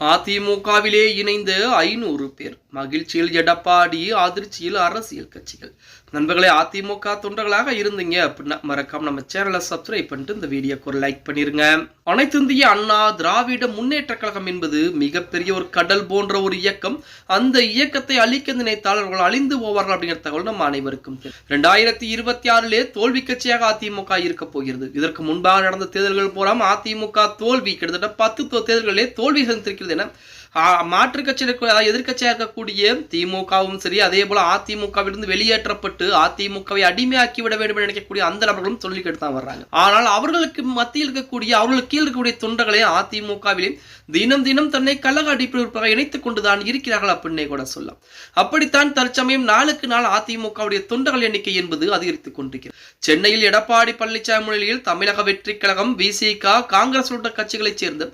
அதிமுகவிலே இணைந்த ஐநூறு பேர். மகிழ்ச்சியில் எடப்பாடி அதிர்ச்சியில் அரசியல் கட்சிகள். நண்பர்களே அதிமுக தொண்டர்களாக இருந்தீங்க அப்படின்னா மறக்காம நம்ம சேனலை சப்ஸ்கிரைப் பண்ணிட்டு இந்த வீடியோக்கு ஒரு லைக் பண்ணிருங்க. அனைத்து இந்திய அண்ணா திராவிட முன்னேற்ற கழகம் என்பது மிகப்பெரிய ஒரு கடல் போன்ற ஒரு இயக்கம். அந்த இயக்கத்தை அழிக்க நினைத்தால் அவர்கள் அழிந்து போவார்கள் அப்படிங்கிற தகவல் நம்ம அனைவருக்கும் ரெண்டாயிரத்தி இருபத்தி ஆறிலே தோல்வி கட்சியாக அதிமுக இருக்க போகிறது. இதற்கு முன்பாக நடந்த தேர்தல்கள் பூராம் அதிமுக தோல்வி. கிட்டத்தட்ட பத்து தோ- தேர்தல்களிலே தோல்வி சந்திருக்கிறது என மாற்று கட்சியில் இருக்க அதாவது எதிர்க்கட்சியாக இருக்கக்கூடிய திமுகவும் சரி அதே போல அதிமுகவிலிருந்து வெளியேற்றப்பட்டு அதிமுகவை அடிமையாக்கி விட வேண்டும் என்று நினைக்கக்கூடிய அந்த நபர்களும் சொல்லிக்கிட்டு தான் வர்றாங்க. ஆனால் அவர்களுக்கு மத்தியில் இருக்கக்கூடிய அவர்களுக்கு கீழ் இருக்கக்கூடிய தொண்டர்களை அதிமுகவிலே தினம் தினம் தன்னை கழக அடிப்படையாக இணைத்துக் கொண்டுதான் இருக்கிறார்கள் அப்படின்னே கூட சொல்லலாம். அப்படித்தான் தற்சமயம் நாளுக்கு நாள் அதிமுகவுடைய தொண்டர்கள் எண்ணிக்கை என்பது அதிகரித்துக் கொண்டிருக்கிறது. சென்னையில் எடப்பாடி பழனிசாமி முன்னிலையில் தமிழக வெற்றி கழகம் விசிக காங்கிரஸ் உள்ளிட்ட கட்சிகளைச் சேர்ந்த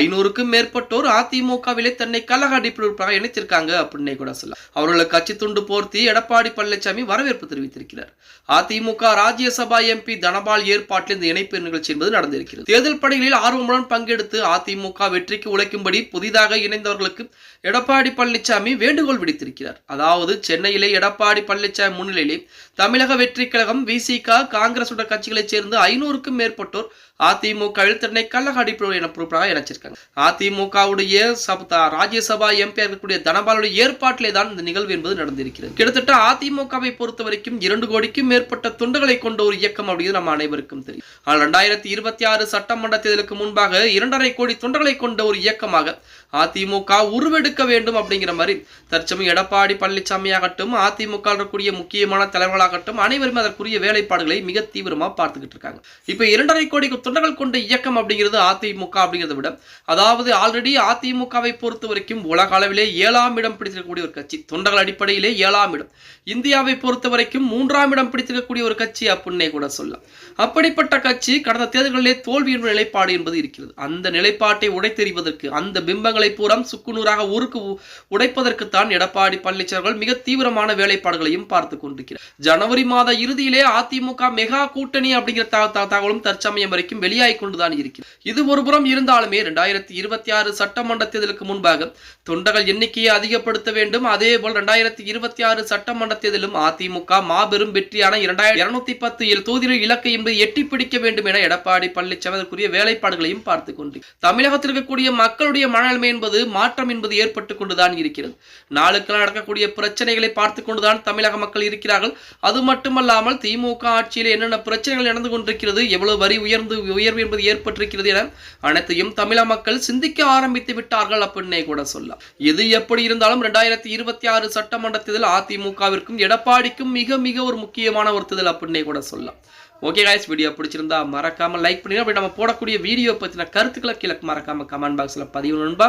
ஐநூறுக்கும் மேற்பட்டோர் அதிமுகவிலே தன்னை கழக அடிப்படையாக இணைத்திருக்காங்க அப்படின்னே கூட சொல்லலாம். அவர்களை கட்சி துண்டு போர்த்தி எடப்பாடி பழனிசாமி வரவேற்பு தெரிவித்திருக்கிறார். அதிமுக ராஜ்யசபா எம்பி தனபால் ஏற்பாட்டில் இந்த இணைப்பு நிகழ்ச்சி என்பது நடந்திருக்கிறது. தேர்தல் பணிகளில் ஆர்வமுடன் பங்கெடுத்து அதிமுக வெற்றிக்கு உழைக்கும்படி புதிதாக இணைந்தவர்களுக்கு எடப்பாடி பழனிசாமி வேண்டுகோள் விடுத்திருக்கிறார். அதாவது சென்னையிலே எடப்பாடி பழனிசாமி முன்னிலையிலே தமிழக வெற்றி கழகம் விசிக காங்கிரஸ் உள்ள கட்சிகளைச் சேர்ந்து ஐநூறுக்கும் மேற்பட்டோர் அதிமுக எழுத்தினை கள்ளக என பொறுப்பாக இணைச்சிருக்காங்க. அதிமுகவுடைய சப- ராஜ்யசபா எம்பி இருக்கக்கூடிய தனபாலுடைய ஏற்பாட்டிலே தான் இந்த நிகழ்வு என்பது நடந்திருக்கிறது. கிட்டத்தட்ட அதிமுகவை பொறுத்த வரைக்கும் இரண்டு கோடிக்கும் மேற்பட்ட தொண்டர்களை கொண்ட ஒரு இயக்கம் அப்படிங்கிறது நம்ம அனைவருக்கும் தெரியும். ஆனால் ரெண்டாயிரத்தி இருபத்தி ஆறு சட்டமன்ற தேர்தலுக்கு முன்பாக இரண்டரை கோடி தொண்டர்களை கொண்ட ஒரு இயக்கமாக அதிமுக உருவெடுக்க வேண்டும் அப்படிங்கிற மாதிரி தற்சமயம் எடப்பாடி பழனிசாமி ஆகட்டும் அதிமுக இருக்கக்கூடிய முக்கியமான தலைவர்களாகட்டும் அனைவருமே அதற்குரிய வேலைப்பாடுகளை மிக தீவிரமா பார்த்துக்கிட்டு இருக்காங்க. இப்ப இரண்டரை கோடி தொண்டர்கள் கொண்ட இயக்கம் அப்படிங்கிறது அதிமுக அப்படிங்கிறத விட அதாவது ஆல்ரெடி அதிமுகவை பொறுத்த வரைக்கும் உலக அளவிலே ஏழாம் இடம் பிடித்திருக்கக்கூடிய ஒரு கட்சி. தொண்டர்கள் அடிப்படையிலே ஏழாம் இடம். இந்தியாவை பொறுத்த வரைக்கும் மூன்றாம் இடம் பிடித்திருக்கக்கூடிய ஒரு கட்சி அப்படின்னே கூட சொல்லலாம். அப்படிப்பட்ட கட்சி கடந்த தேர்தல்களிலே தோல்வி என்ற நிலைப்பாடு என்பது இருக்கிறது. அந்த நிலைப்பாட்டை உடைத்தெறிவதற்கு அந்த பிம்பங்களை பூரம் சுக்குநூறாக ஊருக்கு உடைப்பதற்குத்தான் எடப்பாடி பழனிசாமிகள் மிக தீவிரமான வேலைப்பாடுகளையும் பார்த்து கொண்டிருக்கிறார். ஜனவரி மாத இறுதியிலே அதிமுக மெகா கூட்டணி அப்படிங்கிற தகவலும் தற்சமயம் வரைக்கும் வெளியாகிக் கொண்டுதான் இருக்கிறது. இது ஒருபுறம் இருந்தாலுமே இரண்டாயிரத்தி இருபத்தி ஆறு சட்டமன்ற தேர்தலுக்கு முன்பாக தொண்டர்கள் எண்ணிக்கையை அதிகப்படுத்த வேண்டும். அதே போல் இரண்டாயிரத்தி இருபத்தி ஆறு சட்டமன்ற தேர்தலும் அதிமுக மாபெரும் வெற்றியான இரண்டாயிரத்தி இருநூத்தி பத்து தொகுதிகள் இலக்கை என்பதை எட்டி பிடிக்க வேண்டும் என எடப்பாடி பழனிசாமி அதற்குரிய வேலைப்பாடுகளையும் பார்த்துக் கொண்டு தமிழகத்தில் இருக்கக்கூடிய மக்களுடைய மனநிலைமை என்பது மாற்றம் என்பது ஏற்பட்டுக் கொண்டுதான் இருக்கிறது. நாளுக்கு நாள் நடக்கக்கூடிய பிரச்சனைகளை பார்த்து கொண்டுதான் தமிழக மக்கள் இருக்கிறார்கள். அது மட்டுமல்லாமல் திமுக ஆட்சியில் என்னென்ன பிரச்சனைகள் நடந்து கொண்டிருக்கிறது எவ்வளவு வரி உயர்ந்து உயர்வு என்பது ஏற்பட்டிருக்கிறது என அனைத்தையும் தமிழக மக்கள் சிந்திக்க ஆரம்பித்து விட்டார்கள் அப்படின்னே கூட சொல்லலாம். எது எப்படி இருந்தாலும் ரெண்டாயிரத்தி இருபத்தி ஆறு சட்டமன்ற தேர்தல் அதிமுகவிற்கும் எடப்பாடிக்கும் மிக மிக ஒரு முக்கியமான ஒரு தேர்தல் அப்படின்னே கூட சொல்லலாம். ஓகே காய்ஸ் வீடியோ பிடிச்சிருந்தா மறக்காம லைக் பண்ணி அப்படி நம்ம போடக்கூடிய வீடியோ பத்தின கருத்துக்களை கீழே மறக்காம கமெண்ட் பாக்ஸில் பதிவு நண்பா.